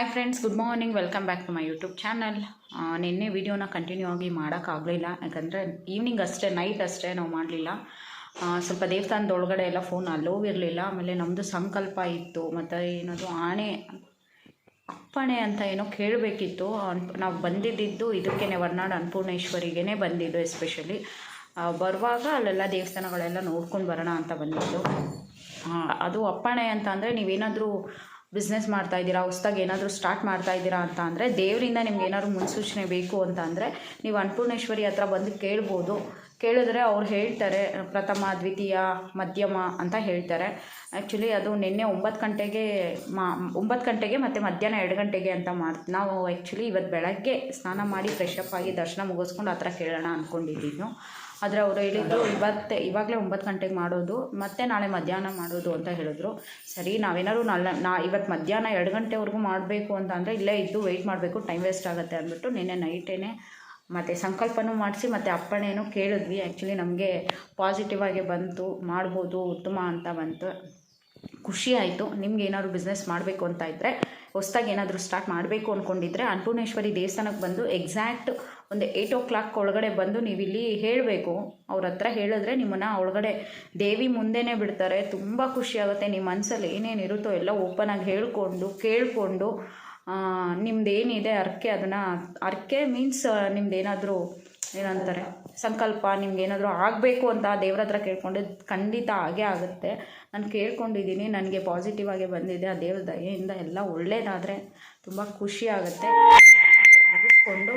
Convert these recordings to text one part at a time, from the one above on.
Hi friends good morning welcome back to my YouTube channel ನಿನ್ನೆ ವಿಡಿಯೋನ continue ಆಗಿ ಮಾಡೋಕ್ಕಾಗಲಿಲ್ಲ ಯಾಕಂದರೆ ಈವ್ನಿಂಗ್ ಅಷ್ಟೇ ನೈಟ್ ಅಷ್ಟೇ ನಾವು ಮಾಡಲಿಲ್ಲ. ಸ್ವಲ್ಪ ದೇವಸ್ಥಾನದ ಒಳಗಡೆ ಎಲ್ಲ ಫೋನ್ ಅಲ್ಲೋಗಿರಲಿಲ್ಲ ಆಮೇಲೆ ನಮ್ಮದು ಸಂಕಲ್ಪ ಇತ್ತು. ಮತ್ತು ಏನದು ಆಣೆ, ಅಪ್ಪಣೆ ಅಂತ ಏನೋ ಕೇಳಬೇಕಿತ್ತು. ನಾವು ಬಂದಿದ್ದು ಇದಕ್ಕೇ ಹೊರನಾಡು ಅನ್ನಪೂರ್ಣೇಶ್ವರಿಗೇ ಬಂದಿದ್ದು ಎಸ್ಪೆಷಲಿ ಬರುವಾಗ ಅಲ್ಲೆಲ್ಲ ದೇವಸ್ಥಾನಗಳೆಲ್ಲ ನೋಡ್ಕೊಂಡು ಬರೋಣ ಅಂತ ಬಂದಿದ್ದು. ಅದು ಅಪ್ಪಣೆ ಅಂತ ಅಂದರೆ ನೀವೇನಾದರೂ ಬಿಸ್ನೆಸ್ ಮಾಡ್ತಾ ಇದ್ದೀರಾ, ಹೊಸ್ದಾಗಿ ಏನಾದರೂ ಸ್ಟಾರ್ಟ್ ಮಾಡ್ತಾ ಇದ್ದೀರಾ ಅಂತ ಅಂದರೆ ದೇವರಿಂದ ನಿಮ್ಗೆ ಏನಾದರೂ ಮುನ್ಸೂಚನೆ ಬೇಕು ಅಂತ ಅಂದರೆ ನೀವು ಅನ್ನಪೂರ್ಣೇಶ್ವರಿ ಹತ್ರ ಬಂದು ಕೇಳ್ಬೋದು. ಕೇಳಿದ್ರೆ ಅವ್ರು ಹೇಳ್ತಾರೆ, ಪ್ರಥಮ, ದ್ವಿತೀಯ, ಮಧ್ಯಮ ಅಂತ ಹೇಳ್ತಾರೆ. ಆ್ಯಕ್ಚುಲಿ ಅದು ನಿನ್ನೆ ಒಂಬತ್ತು ಗಂಟೆಗೆ ಮಾ, ಒಂಬತ್ತು ಗಂಟೆಗೆ ಮತ್ತು ಮಧ್ಯಾಹ್ನ ಎರಡು ಗಂಟೆಗೆ ಅಂತ ಮಾಡ್ತೀವಿ ನಾವು ಆ್ಯಕ್ಚುಲಿ ಇವತ್ತು ಬೆಳಗ್ಗೆ ಸ್ನಾನ ಮಾಡಿ ಫ್ರೆಶ್ ಅಪ್ ಆಗಿ ದರ್ಶನ ಮುಗಿಸ್ಕೊಂಡು ಹತ್ರ ಕೇಳೋಣ ಅಂದ್ಕೊಂಡಿದ್ದು ಆದರೆ ಅವರು ಹೇಳಿದರು ಇವತ್ತೇ, ಇವಾಗಲೇ ಒಂಬತ್ತು ಗಂಟೆಗೆ ಮಾಡೋದು, ಮತ್ತೆ ನಾಳೆ ಮಧ್ಯಾಹ್ನ ಮಾಡೋದು ಅಂತ ಹೇಳಿದ್ರು. ಸರಿ, ನಾವೇನಾದ್ರು ನಾಳೆ ನಾ, ಇವತ್ತು ಮಧ್ಯಾಹ್ನ ಎರಡು ಗಂಟೆವರೆಗೂ ಮಾಡಬೇಕು ಅಂತ ಅಂದರೆ ಇಲ್ಲೇ ಇದ್ದು ವೆಯ್ಟ್ ಮಾಡಬೇಕು ಟೈಮ್ ವೇಸ್ಟ್ ಆಗುತ್ತೆ ಅಂದ್ಬಿಟ್ಟು ನಿನ್ನೆ ನೈಟೇನೆ ಮತ್ತು ಸಂಕಲ್ಪನೂ ಮಾಡಿಸಿ, ಮತ್ತು ಅಪ್ಪಣೆನೂ ಕೇಳಿದ್ವಿ. ಆ್ಯಕ್ಚುಲಿ ನಮಗೆ ಪಾಸಿಟಿವ್ ಆಗಿ ಬಂತು, ಮಾಡ್ಬೋದು, ಉತ್ತಮ ಅಂತ ಬಂತು. ಖುಷಿ ಆಯಿತು. ನಿಮ್ಗೆ ಏನಾದ್ರು ಬಿಸ್ನೆಸ್ ಮಾಡಬೇಕು ಅಂತ ಇದ್ದರೆ ಹೊಸ್ದಾಗಿ ಏನಾದರೂ ಸ್ಟಾರ್ಟ್ ಮಾಡಬೇಕು ಅಂದ್ಕೊಂಡಿದ್ರೆ ಅನ್ನಪೂರ್ಣೇಶ್ವರಿ ದೇವಸ್ಥಾನಕ್ಕೆ ಬಂದು ಎಕ್ಸಾಕ್ಟ್ ಒಂದು ಏಯ್ಟ್ ಓ ಕ್ಲಾಕ್ ಒಳಗಡೆ ಬಂದು ನೀವು ಇಲ್ಲಿ ಹೇಳಬೇಕು. ಅವ್ರ ಹತ್ರ ಹೇಳಿದ್ರೆ ನಿಮ್ಮನ್ನು ಒಳಗಡೆ ದೇವಿ ಮುಂದೆನೇ ಬಿಡ್ತಾರೆ. ತುಂಬ ಖುಷಿ ಆಗುತ್ತೆ. ನಿಮ್ಮ ಮನಸ್ಸಲ್ಲಿ ಏನೇನು ಇರುತ್ತೋ ಎಲ್ಲ ಓಪನ್ ಆಗಿ ಹೇಳ್ಕೊಂಡು, ಕೇಳಿಕೊಂಡು ನಿಮ್ದು ಏನಿದೆ ಅರ್ಕೆ ಅದನ್ನು, ಅರ್ಕೆ ಮೀನ್ಸ್ ನಿಮ್ದು ಏನಾದರೂ ಏನಂತಾರೆ, ಸಂಕಲ್ಪ ನಿಮ್ಗೆ ಏನಾದರೂ ಆಗಬೇಕು ಅಂತ ದೇವ್ರ ಹತ್ರ ಕೇಳ್ಕೊಂಡು ಖಂಡಿತ ಆಗೇ ಆಗುತ್ತೆ. ನಾನು ಕೇಳ್ಕೊಂಡಿದ್ದೀನಿ, ನನಗೆ ಪಾಸಿಟಿವ್ ಆಗಿ ಬಂದಿದೆ. ಆ ದೇವ್ರ ದಯೆಯಿಂದ ಎಲ್ಲ ಒಳ್ಳೆಯದಾದರೆ ತುಂಬ ಖುಷಿ ಆಗುತ್ತೆ. ಮುಗಿಸ್ಕೊಂಡು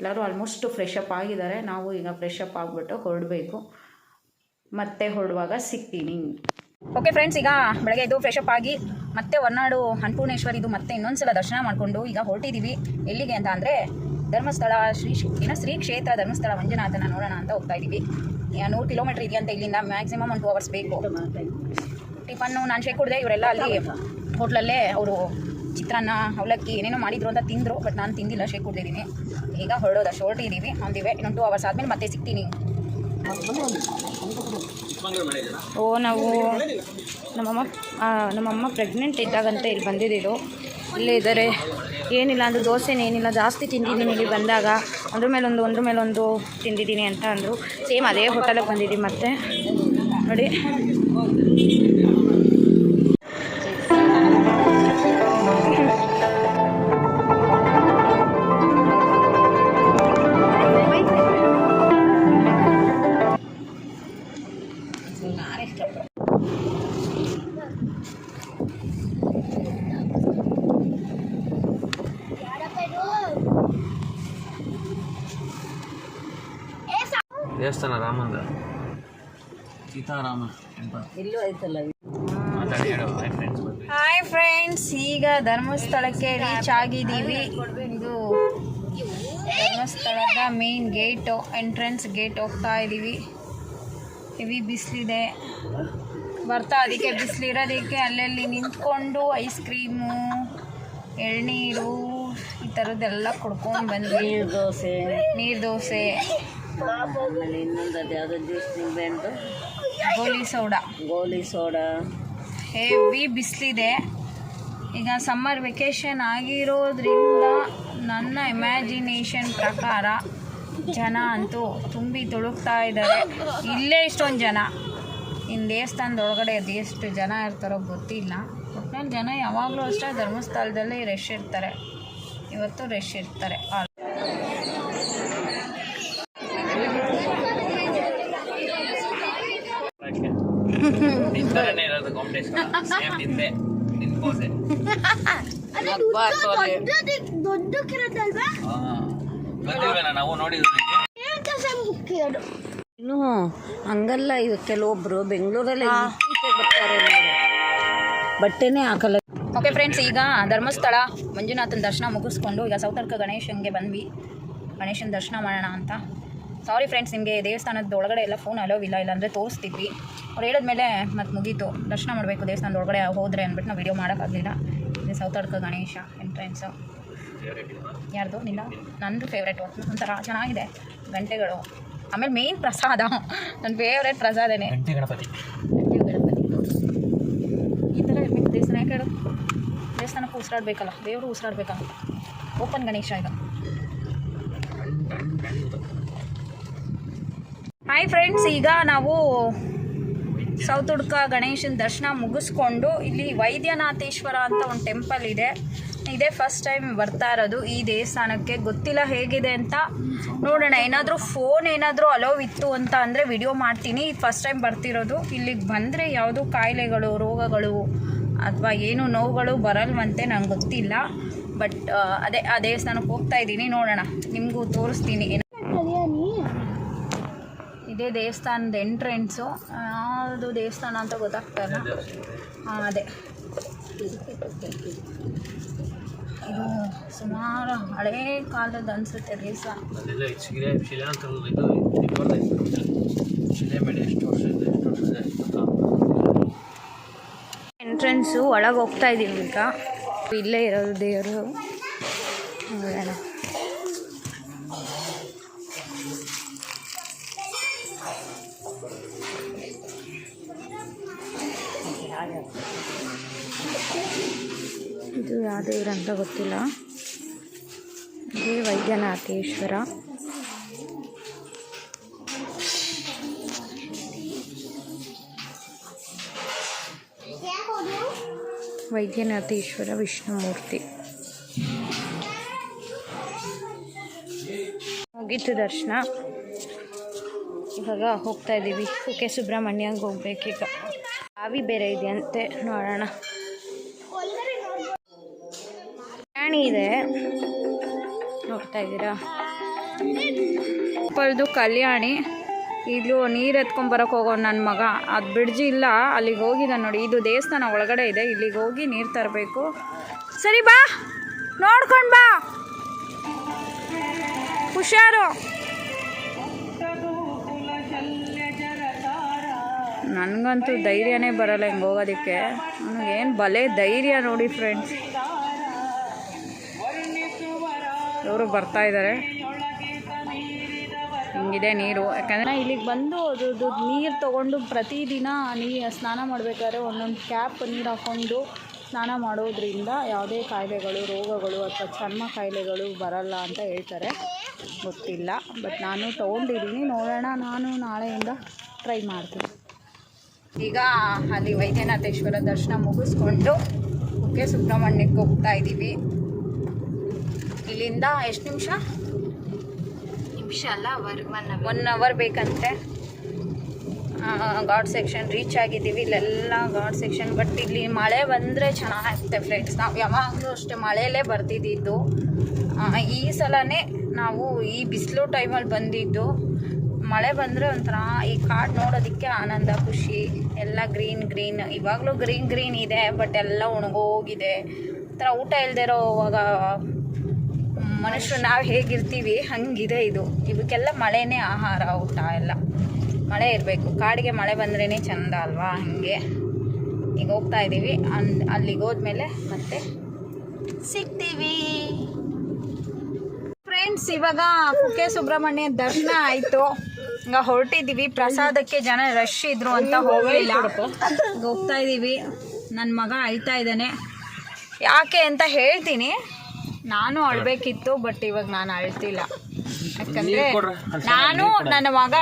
ಎಲ್ಲರೂ ಆಲ್ಮೋಸ್ಟ್ ಫ್ರೆಶ್ ಅಪ್ ಆಗಿದ್ದಾರೆ. ನಾವು ಈಗ ಫ್ರೆಶ್ ಅಪ್ ಆಗಿಬಿಟ್ಟು ಹೊರಡಬೇಕು. ಮತ್ತೆ ಹೊರಡುವಾಗ ಸಿಗ್ತೀನಿ. ಓಕೆ ಫ್ರೆಂಡ್ಸ್ ಈಗ ಬೆಳಗ್ಗೆ ಇದು ಫ್ರೆಶ್ ಅಪ್ ಆಗಿ ಮತ್ತೆ ಹೊರನಾಡು ಅನ್ನಪೂರ್ಣೇಶ್ವರಿ ಇದು ಮತ್ತೆ ಇನ್ನೊಂದ್ಸಲ ದರ್ಶನ ಮಾಡಿಕೊಂಡು ಈಗ ಹೊರಟಿದ್ದೀವಿ ಎಲ್ಲಿಗೆ ಅಂತ ಅಂದರೆ ಧರ್ಮಸ್ಥಳ ಶ್ರೀ ಏನೋ ಶ್ರೀ ಕ್ಷೇತ್ರ ಧರ್ಮಸ್ಥಳ ಮಂಜುನಾಥನ ನೋಡೋಣ ಅಂತ ಹೋಗ್ತಾ ಇದ್ದೀವಿ ನೂರು ಕಿಲೋಮೀಟ್ರ್ ಇದೆಯಂತ ಇಲ್ಲಿಂದ ಮ್ಯಾಕ್ಸಿಮಮ್ ಒಂದು ಟೂ ಅವರ್ಸ್ ಬೇಕು. ಟಿಫನ್ನು ನಾನು ಶೇಕ್ ಕುಡಿದೆ ಇವರೆಲ್ಲ ಅಲ್ಲಿ ಹೋಟ್ಲಲ್ಲೇ ಅವರು ಚಿತ್ರಾನ್ನ, ಅವಲಕ್ಕಿ ಏನೇನೋ ಮಾಡಿದ್ರು ಅಂತ ತಿಂದರು ಬಟ್ ನಾನು ತಿಂದಿಲ್ಲ ಶೇಕ್ ಕುಡ್ದಿದ್ದೀನಿ ಈಗ ಹೊರಡೋದಷ್ಟು ಇದೀವಿ ಅಂದಿವೆ. ಇನ್ನೊಂದು ಟೂ ಅವರ್ಸ್ ಆದಮೇಲೆ ಮತ್ತೆ ಸಿಗ್ತೀನಿ. ಓ ನಾವು ನಮ್ಮಮ್ಮ ನಮ್ಮಮ್ಮ ಪ್ರೆಗ್ನೆಂಟ್ ಇದ್ದಾಗಂತ. ಇಲ್ಲಿ ಬಂದಿದ್ದು ಇಲ್ಲೇ ಇದ್ದಾರೆ. ಏನಿಲ್ಲ ಅಂದರು ದೋಸೆನೇ ಏನಿಲ್ಲ. ಜಾಸ್ತಿ ತಿಂದಿದ್ದೀನಿ ಇಲ್ಲಿ ಬಂದಾಗ. ಅದ್ರ ಮೇಲೊಂದು ಒಂದ್ರ ಮೇಲೊಂದು ತಿಂದಿದ್ದೀನಿ ಅಂತ ಅಂದರು. ಸೇಮ್ ಅದೇ ಹೋಟೆಲಿಗೆ ಬಂದಿದ್ದೀವಿ ಮತ್ತೆ. ನೋಡಿ. ದೇವಸ್ಥಾನ ರಾಮಂದ ಹಾಯ್ ಫ್ರೆಂಡ್ಸ್ ಈಗ ಧರ್ಮಸ್ಥಳಕ್ಕೆ ರೀಚ್ ಆಗಿದ್ದೀವಿ. ಇದು ಧರ್ಮಸ್ಥಳದ ಮೇನ್ ಗೇಟ್ ಎಂಟ್ರೆನ್ಸ್ ಗೇಟ್ ಹೋಗ್ತಾ ಇದ್ದೀವಿ ಹೆವಿ ಬಿಸಿಲಿದೆ. ಬರ್ತಾ ಅದಕ್ಕೆ ಬಿಸಿಲಿರೋದಕ್ಕೆ ಅಲ್ಲಲ್ಲಿ ನಿಂತ್ಕೊಂಡು ಐಸ್ ಕ್ರೀಮು ಎಳ್ನೀರು ಈ ಥರದ್ದೆಲ್ಲ ಕುಡ್ಕೊಂಡು ಬಂದ್ವಿ. ನೀರು ದೋಸೆ. ನೀರು ದೋಸೆ. ಆಮೇಲೆ ಇನ್ನೊಂದು ಅದು ಯಾವುದೋ ಜ್ಯೂಸ್ ನಿಂಬೆಹಣ್ಣು ಗೋಲಿ ಸೋಡಾ. ಗೋಲಿ ಸೋಡಾ. ಹೆವಿ ಬಿಸಿಲಿದೆ. ಈಗ ಸಮ್ಮರ್ ವೆಕೇಷನ್ ಆಗಿರೋದ್ರಿಂದ ನನ್ನ ಇಮ್ಯಾಜಿನೇಷನ್ ಪ್ರಕಾರ ಜನ ಅಂತೂ ತುಂಬಿ ತುಳುಕ್ತಾ ಇದ್ದಾರೆ. ಇಲ್ಲೇ ಇಷ್ಟೊಂದು ಜನ. ಇನ್ನು ದೇವಸ್ಥಾನದ ಒಳಗಡೆ ಅದು ಎಷ್ಟು ಜನ ಇರ್ತಾರೋ ಗೊತ್ತಿಲ್ಲ. ಒಟ್ಟಿನಲ್ಲಿ ಜನ ಯಾವಾಗಲೂ ಅಷ್ಟೇ ಧರ್ಮಸ್ಥಳದಲ್ಲಿ ರಶ್ ಇರ್ತಾರೆ. ಇವತ್ತು ರಶ್ ಇರ್ತಾರೆ. ಆಲ್ ಇರೋದು ಕಾಂಪಿಟೇಷನ್ ಸೇಮ್ ನಿಂದೆ ನಿಂತ್ಕೋದೆ ಬಂದಿಲ್ವೇನ ನಾವು ನೋಡಿದ್ವಿ ಇನ್ನು ಹಂಗಲ್ಲ ಇದು ಕೆಲವೊಬ್ರು ಬೆಂಗಳೂರಲ್ಲಿ ಬಟ್ಟೆನೆ ಬರ್ತಾರೆ ಬಟ್ಟೆನೇ ಹಾಕಲ್ಲ. ಓಕೆ ಫ್ರೆಂಡ್ಸ್ ಈಗ ಧರ್ಮಸ್ಥಳ ಮಂಜುನಾಥನ ದರ್ಶನ ಮುಗಿಸ್ಕೊಂಡು ಈಗ ಸೌತರ್ಕ ಗಣೇಶನ್ಗೆ ಬಂದ್ವಿ. ಗಣೇಶನ ದರ್ಶನ ಮಾಡೋಣ ಅಂತ. ಸಾರಿ ಫ್ರೆಂಡ್ಸ್ ನಿಮಗೆ ದೇವಸ್ಥಾನದ ಒಳಗಡೆ ಎಲ್ಲ ಫೋನ್ ಅಲೋ ಇಲ್ಲ ಇಲ್ಲಾಂದರೆ ತೋರಿಸ್ತಿದ್ವಿ. ಅವ್ರು ಹೇಳಿದ್ಮೇಲೆ ಮತ್ತೆ ಮುಗೀತು. ದರ್ಶನ ಮಾಡಬೇಕು ದೇವಸ್ಥಾನದ ಒಳಗಡೆ ಹೋದರೆ ಅಂದ್ಬಿಟ್ಟು ನಾವು ವೀಡಿಯೋ ಮಾಡೋಕ್ಕಾಗಲಿಲ್ಲ. ಇದು ಸೌತಾಡ್ಕ ಗಣೇಶ ಎಂಟ್ರೆನ್ಸು ಯಾರ್ದು? ನಿಲ್ಲ ನಂದು ಫೇವ್ರೇಟ್ ಒಂಥರ ಚೆನ್ನಾಗಿದೆ. ಗಂಟೆಗಳು. ಆಮೇಲೆ ಮೇಯ್ನ್ ಪ್ರಸಾದ. ನನ್ನ ಫೇವ್ರೇಟ್ ಪ್ರಸಾದನೇ. ಗಂಟೆ ಗಣಪತಿ. ಗಣಪತಿ. ಈ ಥರ ಇರಬೇಕು ದೇವಸ್ಥಾನ. ಯಾಕೆ ಹೇಳು? ದೇವಸ್ಥಾನಕ್ಕೆ ಉಸಿರಾಡ್ಬೇಕಲ್ಲ. ದೇವರು ಉಸಿರಾಡ್ಬೇಕಲ್ಲ. ಓಪನ್ ಗಣೇಶ ಈಗ. ಹಾಯ್ ಫ್ರೆಂಡ್ಸ್ ಈಗ ನಾವು ಸೌತ್ ಹುಡ್ಕ ಗಣೇಶನ ದರ್ಶನ ಮುಗಿಸ್ಕೊಂಡು ಇಲ್ಲಿ ವೈದ್ಯನಾಥೇಶ್ವರ ಅಂತ ಒಂದು ಟೆಂಪಲ್ ಇದೆ. ಇದೇ ಫಸ್ಟ್ ಟೈಮ್ ಬರ್ತಾ ಇರೋದು ಈ ದೇವಸ್ಥಾನಕ್ಕೆ. ಗೊತ್ತಿಲ್ಲ ಹೇಗಿದೆ ಅಂತ ನೋಡೋಣ. ಏನಾದರೂ ಫೋನ್ ಏನಾದರೂ ಅಲೋವ್ ಇತ್ತು ಅಂತ ಅಂದರೆ ವಿಡಿಯೋ ಮಾಡ್ತೀನಿ. ಫಸ್ಟ್ ಟೈಮ್ ಬರ್ತಿರೋದು. ಇಲ್ಲಿಗೆ ಬಂದರೆ ಯಾವುದೂ ಕಾಯಿಲೆಗಳು, ರೋಗಗಳು ಅಥವಾ ಏನು ನೋವುಗಳು ಬರಲ್ವಂತೆ ನಂಗೆ ಗೊತ್ತಿಲ್ಲ. ಬಟ್ ಅದೇ, ಆ ದೇವಸ್ಥಾನಕ್ಕೆ ಹೋಗ್ತಾ ಇದ್ದೀನಿ. ನೋಡೋಣ. ನಿಮಗೂ ತೋರಿಸ್ತೀನಿ. ಇದೇ ದೇವಸ್ಥಾನದ ಎಂಟ್ರೆನ್ಸು ಯಾವುದು ದೇವಸ್ಥಾನ ಅಂತ ಗೊತ್ತಾಗ್ತಾ ಇಲ್ಲ. ಹಾಂ ಅದೇ. ಇದು ಸುಮಾರು ಹಳೇ ಕಾಲದ ಅನಿಸುತ್ತೆ ದೇವಸ್ಥಾನ. ಎಂಟ್ರೆನ್ಸು ಒಳಗೆ ಹೋಗ್ತಾ ಇದ್ದೀವಿ ಈಗ. ಇಲ್ಲೇ ಇರೋದು ದೇವರು. ನೋಡೋಣ. ಇದು ಯಾವ ದೇವ್ರ ಅಂತ ಗೊತ್ತಿಲ್ಲ. ಇದೇ ವೈದ್ಯನಾಥೇಶ್ವರ. ವೈದ್ಯನಾಥೇಶ್ವರ ವಿಷ್ಣುಮೂರ್ತಿ. ಮುಗೀತು ದರ್ಶನ. ಇವಾಗ ಹೋಗ್ತಾ ಇದ್ದೀವಿ. ಕುಕ್ಕೆ ಸುಬ್ರಹ್ಮಣ್ಯಂಗೆ ಹೋಗ್ಬೇಕೀಗ. ಬಾವಿ ಬೇರೆ ಇದೆಯಂತೆ. ನೋಡೋಣ. ಪ್ರಾಣಿ ಇದೆ. ನೋಡ್ತಾ ಇದ್ದೀರಾ? ಪಲ್ದು ಕಲ್ಯಾಣಿ. ಇಲ್ಲೂ ನೀರು ಎತ್ಕೊಂಡ್ ಬರಕ್ ಹೋಗೋ ನನ್ನ ಮಗ. ಅದು ಬಿಡ್ಜಿ ಇಲ್ಲ, ಅಲ್ಲಿಗೆ ಹೋಗಿದ್ದಾನೆ ನೋಡಿ. ಇದು ದೇವಸ್ಥಾನ ಒಳಗಡೆ ಇದೆ. ಇಲ್ಲಿಗೆ ಹೋಗಿ ನೀರು ತರಬೇಕು. ಸರಿ ಬಾ, ನೋಡ್ಕೊಂಡು ಬಾ. ಹುಷಾರು. ನನಗಂತೂ ಧೈರ್ಯನೇ ಬರಲ್ಲ ಹಿಂಗೆ ಹೋಗೋದಕ್ಕೆ. ಏನು ಬಲೆ ಧೈರ್ಯ ನೋಡಿ ಫ್ರೆಂಡ್ಸ್ ಇವರು ಬರ್ತಾ ಇದ್ದಾರೆ. ಹಿಂಗಿದೆ ನೀರು. ಯಾಕಂದರೆ ಇಲ್ಲಿಗೆ ಬಂದು ಅದು ನೀರು ತೊಗೊಂಡು ಪ್ರತಿದಿನ ನೀ ಸ್ನಾನ ಮಾಡಬೇಕಾದ್ರೆ ಒಂದೊಂದು ಕ್ಯಾಪ್ ನೀರು ಹಾಕ್ಕೊಂಡು ಸ್ನಾನ ಮಾಡೋದ್ರಿಂದ ಯಾವುದೇ ಕಾಯಿಲೆಗಳು, ರೋಗಗಳು ಅಥವಾ ಚರ್ಮ ಕಾಯಿಲೆಗಳು ಬರಲ್ಲ ಅಂತ ಹೇಳ್ತಾರೆ. ಗೊತ್ತಿಲ್ಲ. ಬಟ್ ನಾನು ತೊಗೊಂಡಿದ್ದೀನಿ. ನೋಡೋಣ. ನಾನು ನಾಳೆಯಿಂದ ಟ್ರೈ ಮಾಡ್ತೀನಿ. ಈಗ ಅಲ್ಲಿ ವೈದ್ಯನಾಥೇಶ್ವರ ದರ್ಶನ ಮುಗಿಸ್ಕೊಂಡು ಕುಕ್ಕೆ ಸುಬ್ರಹ್ಮಣ್ಯಕ್ಕೆ ಹೋಗ್ತಾ ಇದ್ದೀವಿ. ಇಲ್ಲಿಂದ ಎಷ್ಟು ನಿಮಿಷ? ನಿಮಿಷ ಅಲ್ಲ ಅವರ್ ಒನ್ ಒನ್ ಅವರ್ ಬೇಕಂತೆ. ಗಾಡ್ ಸೆಕ್ಷನ್ ರೀಚ್ ಆಗಿದ್ದೀವಿ. ಇಲ್ಲೆಲ್ಲ ಗಾಡ್ ಸೆಕ್ಷನ್ ಬಟ್ ಇಲ್ಲಿ ಮಳೆ ಬಂದರೆ ಚೆನ್ನಾಗಿರುತ್ತೆ ಫ್ರೆಂಡ್ಸ್ ನಾವು ಯಾವಾಗಲೂ ಅಷ್ಟೇ ಮಳೆಯಲ್ಲೇ ಬರ್ತಿದ್ದಿದ್ದು. ಈ ಸಲನೇ ನಾವು ಈ ಬಿಸಿಲು ಟೈಮಲ್ಲಿ ಬಂದಿದ್ದು. ಮಳೆ ಬಂದರೆ ಒಂಥರ ಈ ಕಾಡು ನೋಡೋದಕ್ಕೆ ಆನಂದ ಖುಷಿ. ಎಲ್ಲ ಗ್ರೀನ್ ಗ್ರೀನ್ ಇವಾಗಲೂ ಗ್ರೀನ್ ಗ್ರೀನ್ ಇದೆ ಬಟ್ ಎಲ್ಲ ಒಣಗೋಗಿದೆ. ಒಂಥರ ಊಟ ಇಲ್ಲದೆ ಇರೋವಾಗ ಮನುಷ್ಯರು ನಾವು ಹೇಗಿರ್ತೀವಿ ಹಂಗಿದೆ ಇದು. ಇವಕ್ಕೆಲ್ಲ ಮಳೆನೇ ಆಹಾರ ಊಟ ಎಲ್ಲ. ಮಳೆ ಇರಬೇಕು. ಕಾಡಿಗೆ ಮಳೆ ಬಂದ್ರೇ ಚಂದ ಅಲ್ವಾ ಹಾಗೆ. ಈಗ ಹೋಗ್ತಾ ಇದ್ದೀವಿ ಅನ್ ಅಲ್ಲಿಗೆ ಹೋದ್ಮೇಲೆ ಮತ್ತೆ ಸಿಗ್ತೀವಿ. ಫ್ರೆಂಡ್ಸ್ ಇವಾಗ ಕುಕ್ಕೆ ಸುಬ್ರಹ್ಮಣ್ಯ ದರ್ಶನ ಆಯಿತು. ಈಗ ಹೊರಟಿದ್ದೀವಿ ಪ್ರಸಾದಕ್ಕೆ ಜನ ರಶ್ ಇದ್ರು ಅಂತ ಹೋಗಲಿಲ್ಲ. ಹೋಗ್ತಾ ಇದ್ದೀವಿ ನನ್ನ ಮಗ ಅಳ್ತಾ ಇದ್ದಾನೆ. ಯಾಕೆ ಅಂತ ಹೇಳ್ತೀನಿ. ನಾನು ಅಳ್ಬೇಕಿತ್ತು ಬಟ್ ಇವಾಗ ನಾನು ಅಳ್ತಿಲ್ಲ. ಯಾಕಂದ್ರೆ ನಾನು ನನ್ನ ಮಗ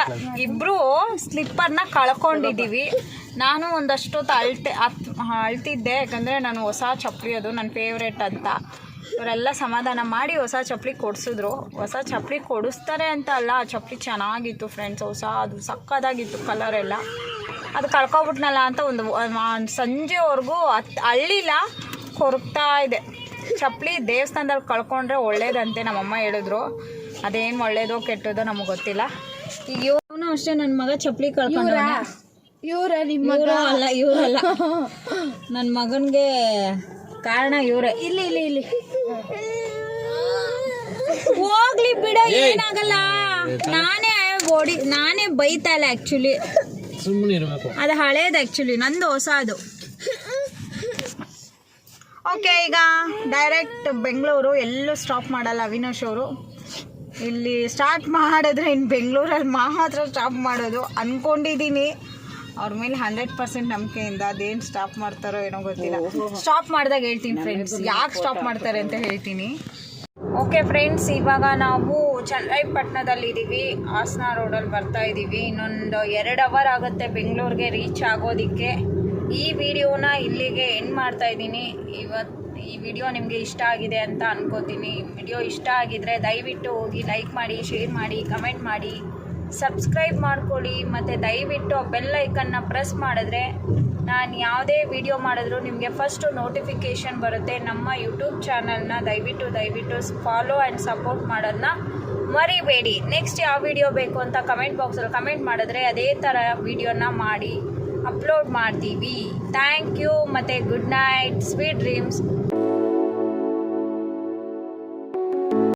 ಇಬ್ರು ಸ್ಲಿಪ್ಪರ್ನ ಕಳ್ಕೊಂಡಿದ್ದೀವಿ ನಾನು ಒಂದಷ್ಟೊತ್ತು ಅಳ್ತೆ ಅತ್ ಅಳ್ತಿದ್ದೆ ಯಾಕಂದರೆ ನಾನು ಹೊಸ ಚಪ್ಪಲಿ ಅದು ನನ್ನ ಫೇವ್ರೇಟ್ ಅಂತ. ಇವರೆಲ್ಲ ಸಮಾಧಾನ ಮಾಡಿ ಹೊಸ ಚಪ್ಪಲಿ ಕೊಡಿಸಿದ್ರು. ಹೊಸ ಚಪ್ಪಲಿ ಕೊಡಿಸ್ತಾರೆ ಅಂತ ಅಲ್ಲ ಆ ಚಪ್ಪಲಿ ಚೆನ್ನಾಗಿತ್ತು ಫ್ರೆಂಡ್ಸ್ ಹೊಸ ಅದು ಸಕ್ಕದಾಗಿತ್ತು ಕಲರ್ ಎಲ್ಲ. ಅದು ಕಳ್ಕೊಬಿಟ್ನಲ್ಲ ಅಂತ ಒಂದು ಸಂಜೆವರೆಗೂ ಅತ್ ಅಳ್ಳಿಲ್ಲ ಕೊರಗ್ತಾ ಇದೆ. ಚಪ್ಪಲಿ ದೇವಸ್ಥಾನದಲ್ಲಿ ಕಳ್ಕೊಂಡ್ರೆ ಒಳ್ಳೇದಂತೆ ನಮ್ಮಮ್ಮ ಹೇಳಿದ್ರು. ಅದೇನು ಒಳ್ಳೇದೋ ಕೆಟ್ಟದೋ ನಮಗೆ ಗೊತ್ತಿಲ್ಲ. ಈಗ ಇವನು ಅಷ್ಟೇ ನನ್ನ ಮಗ ಚಪ್ಪಲಿ ಕಳ್ಕೊಂಡ ಇವರ? ನಿಮ್ಮ ಮಗ? ಅಲ್ಲ ಇವರಲ್ಲ ನನ್ನ ಮಗನಿಗೆ ಕಾರಣ ಇವರೇ. ಇಲ್ಲಿ ಇಲ್ಲಿ ಇಲ್ಲಿ. ಹೋಗ್ಲಿ ಬಿಡ ಏನಾಗಲ್ಲ. ನಾನೇ ಓಡಿ ನಾನೇ ಬೈತಾ ಇಲ್ಲ ಆಕ್ಚುಲಿ ಸುಮ್ಮನೆ ಇರಬೇಕು. ಅದು ಹಳೇದು ಆಕ್ಚುಲಿ ನಂದು ಹೊಸ ಅದು ಓಕೆ ಈಗ ಡೈರೆಕ್ಟ್ ಬೆಂಗಳೂರು ಎಲ್ಲೂ ಸ್ಟಾಪ್ ಮಾಡಲ್ಲ ಅವಿನಾಶ್ ಅವರು. ಇಲ್ಲಿ ಸ್ಟಾರ್ಟ್ ಮಾಡಿದ್ರೆ ಇನ್ನು ಬೆಂಗಳೂರಲ್ಲಿ ಮಾತ್ರ ಸ್ಟಾಪ್ ಮಾಡೋದು. ಅಂದ್ಕೊಂಡಿದ್ದೀನಿ ಅವ್ರ ಮೇಲೆ ಹಂಡ್ರೆಡ್ ಪರ್ಸೆಂಟ್ ನಂಬಿಕೆಯಿಂದ ಅದೇನು ಸ್ಟಾಪ್ ಮಾಡ್ತಾರೋ ಏನೋ ಗೊತ್ತಿಲ್ಲ. ಸ್ಟಾಪ್ ಮಾಡಿದಾಗ ಹೇಳ್ತೀನಿ ಫ್ರೆಂಡ್ಸ್ ಯಾಕೆ ಸ್ಟಾಪ್ ಮಾಡ್ತಾರೆ ಅಂತ ಹೇಳ್ತೀನಿ. ಓಕೆ ಫ್ರೆಂಡ್ಸ್ ಇವಾಗ ನಾವು ಚನ್ನರಾಯಪಟ್ಟಣದಲ್ಲಿದ್ದೀವಿ ಹಾಸನ ರೋಡಲ್ಲಿ ಬರ್ತಾ ಇದ್ದೀವಿ ಇನ್ನೊಂದು ಎರಡು ಅವರ್ ಆಗುತ್ತೆ ಬೆಂಗಳೂರಿಗೆ ರೀಚ್ ಆಗೋದಕ್ಕೆ. ಈ ವಿಡಿಯೋನ ಇಲ್ಲಿಗೆ ಎಂಡ್ ಮಾಡ್ತಾ ಇದ್ದೀನಿ. ಇವತ್ತು ಈ ವಿಡಿಯೋ ನಿಮಗೆ ಇಷ್ಟ ಆಗಿದೆ ಅಂತ ಅನ್ಕೋತೀನಿ. ವಿಡಿಯೋ ಇಷ್ಟ ಆಗಿದ್ರೆ ದಯವಿಟ್ಟು ಹೋಗಿ ಲೈಕ್ ಮಾಡಿ ಶೇರ್ ಮಾಡಿ ಕಮೆಂಟ್ ಮಾಡಿ. ಸಬ್ಸ್ಕ್ರೈಬ್ ಮಾಡ್ಕೊಳ್ಳಿ. ಮತ್ತು ದಯವಿಟ್ಟು ಬೆಲ್ ಐಕನ್ನ ಪ್ರೆಸ್ ಮಾಡಿದ್ರೆ ನಾನು ಯಾವುದೇ ವಿಡಿಯೋ ಮಾಡಿದ್ರು ನಿಮಗೆ ಫಸ್ಟು ನೋಟಿಫಿಕೇಷನ್ ಬರುತ್ತೆ. ನಮ್ಮ ಯೂಟ್ಯೂಬ್ ಚಾನಲ್ನ ದಯವಿಟ್ಟು ದಯವಿಟ್ಟು ಫಾಲೋ ಆ್ಯಂಡ್ ಸಪೋರ್ಟ್ ಮಾಡೋದನ್ನ ಮರಿಬೇಡಿ. ನೆಕ್ಸ್ಟ್ ಯಾವ ವಿಡಿಯೋ ಬೇಕು ಅಂತ ಕಮೆಂಟ್ ಬಾಕ್ಸಲ್ಲಿ ಕಮೆಂಟ್ ಮಾಡಿದ್ರೆ ಅದೇ ಥರ ವಿಡಿಯೋನ ಮಾಡಿ. ಅಪ್ಲೋಡ್ ಮಾಡ್ತೀವಿ. ಥ್ಯಾಂಕ್ ಯು ಮತ್ತು ಗುಡ್ ನೈಟ್ ಸ್ವೀಟ್ ಡ್ರೀಮ್ಸ್